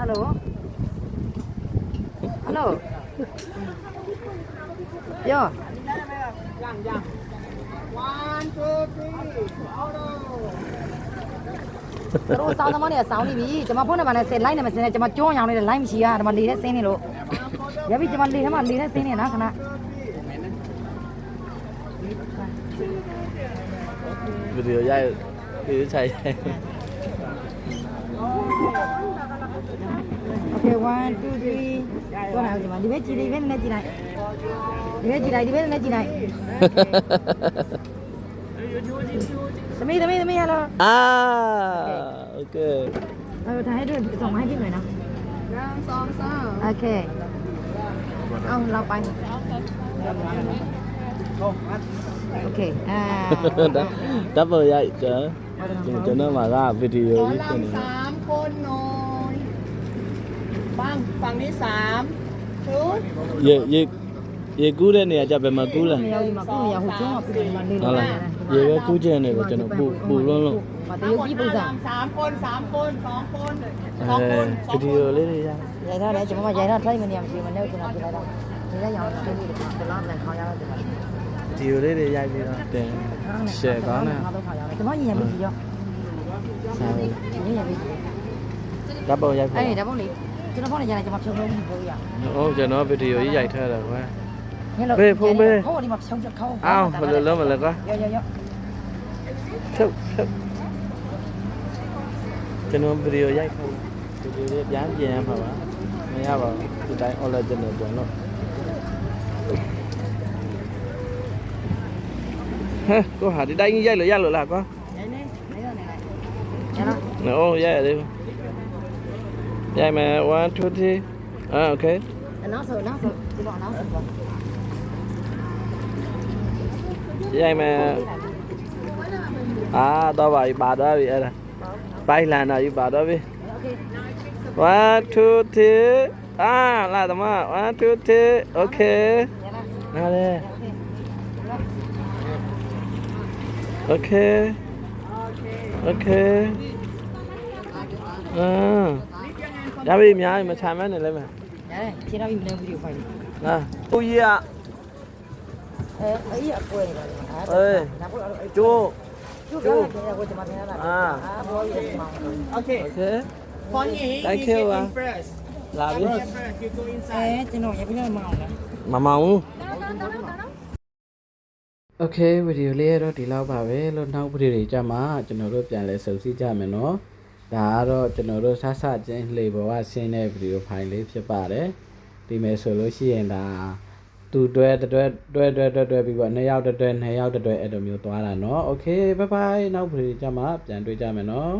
ฮัลโหล ฮัลโหลย่อยังยัง one two three รู้สาวทำไมเนี่ยสาวนี่มีจะมาพูดในบ้านเนเซนไลน์เนี่ยมาเซนจะมาโจ้ยาวเนี่ยไลน์มิเชียร์จะมาดีได้เซนนี่ลูกเดี๋ยวพี่จะมาดีให้มาดีได้เซนนี่นะคณะเรือใหญ่เรือใช่ Okay, one, two, three. Con nào chị mà đi biết chị đi biết lên chị này. Đi biết chị này, đi biết lên chị này. Tami, Tami, Tami, hello. Ah, okay. Ờ, thầy đưa ส่งให้พี่หน่อยนะซองซองโอเค เอาเราไป โอเค อ่า ดับเบิลใหญ่เจอจนเจอเนื้อมาราวิดีโอที่เป็นสามคนนอน ฝั่งนี้สามชุด ရေရေရေကူးတဲ့နေရာကြဘယ်မှာကူးလဲ ไม่เอาดีมากูอย่าหุบจ้องอ่ะพี่มาเลย ဟုတ်လားရေပဲကူးကျင်နေတယ်ကျွန်တော်ပူပူလုံးလုံး มาเดี๋ยวยี่ปุ่นสั่ง สามคนสามคนสองคนส အဲ องคนสอ ဗီ ง ဒီ ค ယို น လေးတွေရိုက် ยายท่าแล้วจะมาใหญ่ท่าใช้มันเนี่ยมันมันเนี่ยကျွန်တော်ပြလိုက်တော့ဒီကရောင်းတဲ့ဒီကဘယ်လောက်လဲခေါင်းရတော့ဒီမှာ ဗီဒီယိုလေးတွေရိုက်ပြီးတော့တင်ရှယ်ကောင်းတယ် ငါတော့ခေါင်းရတော့ကျွန်တော်ညင်ပြီးရော ဆား ညင်ပြီး ဓာတ်ပုံရိုက်ဖို့ အဲ့ဒါပေါ့လေ ကျွန်တော်ဖုန်းနဲ့ညနေကျွန်မဖြုံဖြုံပြီးပို့ရဟုတ်ကျွန်တော်ဗီဒီယိုကြီးရိုက်ထားတယ်ကွာညလို့ဘေးဖုန်းဘေး ဟိုဒီမှာဖြုံချက်ခေါင်းအော်ဘယ်လိုလုပ်မလဲကွာရောရောရောဖြုတ်ဖြုတ်ကျွန်တော်ဗီဒီယိုရိုက်ထားတယ်ဗီဒီယိုလေးပြန်ပြင်ရမှာပါမရပါဘူးဒီတိုင်း original ပြန်လို့ဟဲ့ကိုဟာဒီတိုင်းကြီးရိုက်လို့ရလို့လားကွာနေနေနေတော့နေလိုက်ကျနော် No, yeah, they. Yeah, man. One, two, three. Ah, okay. နောက်ဆိုနောက်ဆိုဒီပေါ်နောက်ဆိုပေါ့ Yeah, man. အာတော့ပါပြီပါတော့ပြီအဲ့ဒါပိုင်လန်တော့ပြီပါတော့ပြီ โอเค one two three အာလာသမား one two three okay ရလား နားလေ okay okay အာ ရပြီအများကြီးမချမ်းမနဲ့လည်းမယ် ရတယ်ဖြေတော့ပြီမနေ့ဗီဒီယိုဖိုင် နာကိုကြီးက အဲအေးအပွဲနေပါလေ အေး ဒါပေါ်အဲ့ ကျိုး ကျိုးကတော့ကိုကျွန်မတင်ရတာအာဘောကြီးဒီမှာ Okay okay for me Thank you you, get ah. in first လာပြီ Get first you go အဲ inside ကျွန်တော်ရပြလို့မအောင်လား မမောင်ဘူးโอเคဗီဒီယိုလေးရတော့ဒီလောက်ပါပဲလို့နောက်ဗီဒီယိုတွေကြမှာကျွန်တော်တို့ပြန်လဲစုံစည်းကြမယ်နော် ဒါကတော့ကျွန်တော်တို့ဆဆချင်းလှေပေါ်ကဆင်းတဲ့ဗီဒီယိုဖိုင်လေးဖြစ်ပါတယ်ဒီမဲ့ဆိုလို့ရှိရင်ဒါသူတွဲတွဲတွဲတွဲတွဲတွဲပြီးတော့နှစ်ယောက်တွဲတွဲနှစ်ယောက်တွဲတွဲအဲ့လိုမျိုးသွားတာเนาะโอเคဘိုင်ဘိုင်နောက်ဗီဒီယိုကြမှာပြန်တွေ့ကြမယ်เนาะ